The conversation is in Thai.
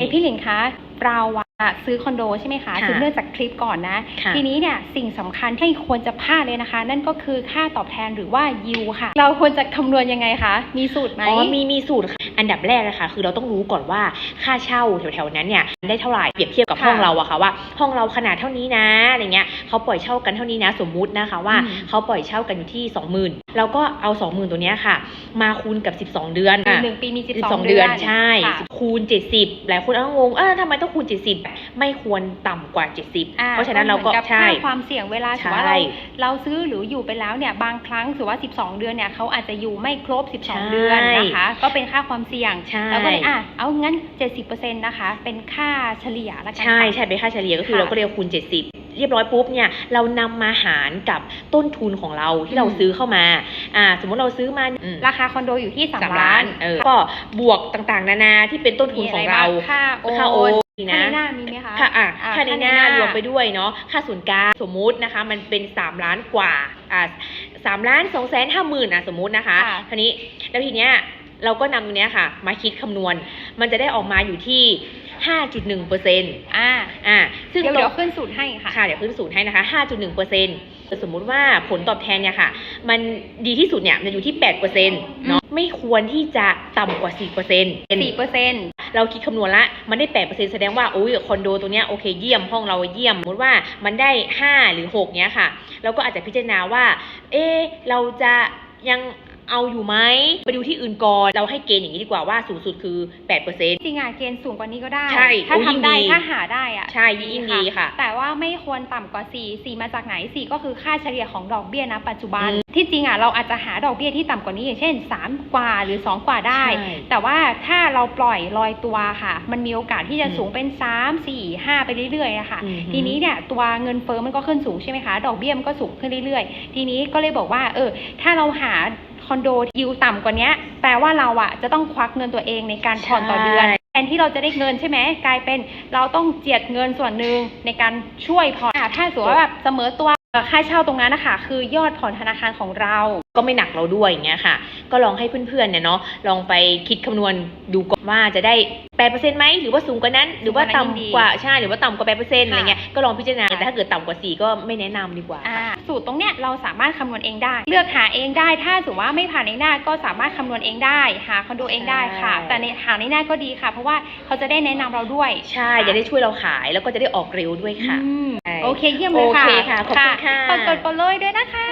เอ้พี่หลินคะเราอะซื้อคอนโดใช่ไหมคะค่ะซื้อเนื่องจากคลิปก่อนนะค่ะทีนี้เนี่ยสิ่งสำคัญที่ควรจะพลาดเลยนะคะ นั่นก็คือค่าตอบแทนหรือว่ายิวค่ะ เราควรจะคำนวณยังไงคะ มีสูตรไหมอ๋อมีมีสูตรค่ะ อันดับแรกนะคะ คือเราต้องรู้ก่อนว่าค่าเช่าแถวๆนั้นเนี่ยได้เท่าไหร่เปรียบเทียบกับค่ะห้องเราอะค่ะว่า ห้องเราขนาดเท่านี้นะอะไรเงี้ยเขาปล่อยเช่ากันเท่านี้นะ สมมุตินะคะว่าอืมเขาปล่อยเช่ากันอยู่ที่ 20,000เราก็เอา 20,000 ตัวเนี้ยค่ะ มาคูณกับ 12 เดือนคืออะหนึ่งปีมีสิบสิสบอสองงเดืเดืออนนใช่ ค่ะ คูณ 70 หลายคนอ้างงงเออทำไมต้องคูณ 70 ไม่ควรต่ำกว่า 70 อ่เพราะฉะนั้นเราก็หมือใช่ ค่าความเสี่ยงเวลาถือว่าใช่เราเราซื้อหรืออยู่ไปแล้วเนี่ยบางครั้งถือว่า 12 เดือนเนี่ยเขาอาจจะอยู่ไม่ครบ ใช่12 เดือนนะคะ ก็เป็นค่าความเสี่ยงใช่ แล้วก็เลยอะเอางั้น 70%นะคะ เป็นค่าเฉลี่ยละกันใช่ค่ะ ใช่เป็นค่าเฉลี่ยก็คือค่ะเราก็เรียกคูณ 70 เรียบร้อยปุ๊บเนี่ยเรานำมาหารกับต้นทุนของเราที่เราอืมซื้อเข้ามาอ่าสมมติเราซื้อมาอืมราคาคอนโดอยู่ที่สาม3ล้าล้านนเออก็บวกต่างๆ นานาที่เป็นต้นทุนของเรามีะไบ้ค่าโอนค่าโอนค่านะในหน้ามีไหมคะค่ะอะอ่าค่าในหน้าค่าในหน้ารรวมไปด้วยเนาะค่าส่วนกลางสมมุตินะคะ มันเป็น 3 ล้านกว่าอ่าสามล้านสองแสนห้าหมื่นอะสมมุตินะคะค่ะทีนี้แล้วทีเนี้ยเราก็นำตรงเนี้ยค่ะ มาคิดคำนวณ มันจะได้ออกมาอยู่ที่ 5.1เปอร์เซ็นต์อ่าอ่าซึ่งเดี๋ยวตรเดี๋ยงวขึ้นสูตรให้ค่ะค่ะเดี๋ยวขึ้นศูนย์ให้นะคะ5.1เปอร์เซ็นต์สมมุติว่าผลตอบแทนเนี่ยค่ะ มันดีที่สุดเนี่ยมันอยู่ที่8เปอร์เซ็นต์เนาะไม่ควรที่จะต่ำกว่า4เปอร์เซ็นต์4เปอร์เซ็นต์เราคิดคำนวณละ มันได้8เปอร์เซ็นต์แสดงว่าโอ้ยคอนโดตัวเนี้ยโอเคเยี่ยมห้องเราเยี่ยมสมมติว่ามันได้ 5 หรือ 6เนี้ยค่ะ เราก็อาจจะพิจารณาว่า เอ๊ะเราจะยัง เอาอยู่ไหมไปดูที่อื่นก่อนเราให้เกณฑ์อย่างนี้ดีกว่าว่าสูงสุดคือ8เปอร์เซ็นต์ จริงอะเกณฑ์สูงกว่านี้ก็ได้ ใช่ถ้าโอ้ยิ่งทำได้ดี ถ้าหาได้อะ ใช่ยิ่งดีค่ะ แต่ว่าไม่ควรต่ำกว่า 4 4 มาจากไหน 4 ก็คือค่าเฉลี่ยของดอกเบี้ยนะปัจจุบัน อืมที่จริงอะเราอาจจะหาดอกเบี้ยที่ต่ำกว่านี้อย่างเช่น 3 กว่าหรือ 2 กว่าได้ ใช่แต่ว่าถ้าเราปล่อยลอยตัวค่ะ มันมีโอกาสที่จะอืมสูงเป็น 3 4 5 ไปเรื่อยๆอะค่ะ อือหือ ทีนี้เนี่ยตัวเงินเฟ้อมันก็ขึ้นสูงใช่ไหมคะ ดอกเบี้ยมันก็สูงขึ้นเรื่อยๆ ทีนี้ก็เลยบอกว่าเออถ้าเราหาค อนโดยิวต่ำกว่าเนี้ยแปลว่าเราอะจะต้องควักเงินตัวเองในการผ่อนต่อเดือนใช่แทนที่เราจะได้เงินใช่ไหมกลายเป็นเราต้องเจียดเงินส่วนหนึ่งในการช่วยผ่อนอะถ้าสมมติว่าแบบเสมอตัวเอ่อค่าเช่าตรงนั้นนะคะคือยอดผ่อนธนาคารของเราก็ไม่หนักเราด้วยอย่างเงี้ยค่ะ ก็ลองให้เพื่อนๆเนี่ยเนาะลองไปคิดคำนวณดูก่อนว่าจะได้8%ไหมหรือว่าสูงกว่านั้น หรือว่าต่ำกว่าใช่หรือว่าต่ำกว่า8%อะไรเงี้ยก็ลองพิจารณาแต่ถ้าเกิดต่ำกว่า4ก็ไม่แนะนำดีกว่าอ่า สูตรตรงเนี้ยเราสามารถคำนวณเองได้ เลือกหาเองได้ ถ้าสมมติว่าไม่ผ่านในหน้าก็สามารถคำนวณเองได้ หาคอนโดเองได้ค่ะ ใช่ แต่ในหาในหน้าก็ดีค่ะ เพราะว่าเขาจะได้แนะนำเราด้วยใช่จะได้ช่วยเราขายแล้วก็จะได้ออกเร็วด้วยค่ะ อืมใช่โอเคเยี่ยมเลยค่ะโอเคค่ะขอบคุณค่ะกดกดกดเลยด้วยนะคะ